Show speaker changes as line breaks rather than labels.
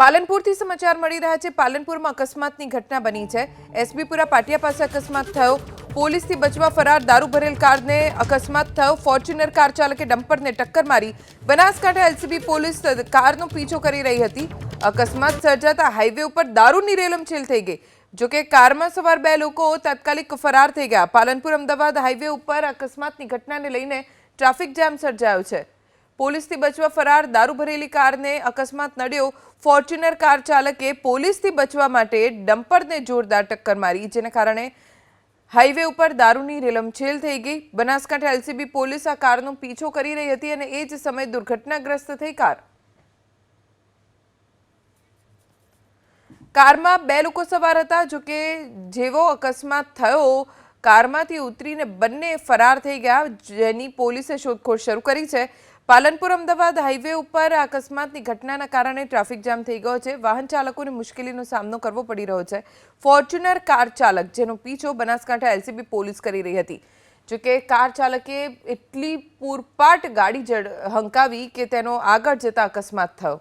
પાલનપુરથી સમાચાર મળી રહ્યા છે. પાલનપુરમાં અકસ્માતની ઘટના બની છે. એસબીપુરા પાટિયા પાસે અકસ્માત થયો. પોલીસથી બચવા ફરાર દારૂ ભરેલ કારને અકસ્માત થયો. ફોર્ચ્યુનર કાર ચાલકે ડમ્પરને ટક્કર મારી બનાસકાંઠા એલસીબી પોલીસ કારનો પીછો કરી રહી હતી. અકસ્માત સર્જાતા હાઈવે ઉપર દારૂની રેલમછેલ થઈ ગઈ. જોકે કારમાં સવાર બે લોકો તાત્કાલિક ફરાર થઈ ગયા. પાલનપુર અમદાવાદ હાઈવે ઉપર અકસ્માતની ઘટનાને લઈને ટ્રાફિક જામ સર્જાયો છે. પોલીસથી બચવા ફરાર દારૂ ભરેલી કારને અકસ્માત નડ્યો. ફોર્ચ્યુનર કાર ચાલકે પોલીસથી બચવા માટે ડમ્પરને જોરદાર ટક્કર મારી, જેને કારણે હાઈવે ઉપર દારૂની રેલમછેલ થઈ ગઈ. બનાસકાંઠા એલસીબી પોલીસ આ કારનો પીછો કરી રહી હતી અને એ જ સમયે દુર્ઘટનાગ્રસ્ત થઈ કાર. કારમાં બે લોકો સવાર હતા, જો કે જેવો અકસ્માત થયો, કારમાંથી ઉતરીને બંને ફરાર થઈ ગયા, જેની પોલીસે શોધખોળ શરૂ કરી છે. પાલનપુર અમદાવાદ હાઈવે ઉપર અકસ્માતની ઘટનાના કારણે ટ્રાફિક જામ થઈ ગયો છે. વાહન ચાલકોને મુશ્કેલીનો સામનો કરવો પડી રહ્યો છે. ફોર્ચ્યુનર કાર ચાલક, જેનો પીછો બનાસકાંઠા એલસીબી પોલીસ કરી રહી હતી. જોકે કાર ચાલકે એટલી પૂરપાટ ગાડી હંકાવી કે તેનો આગળ જતા અકસ્માત થયો.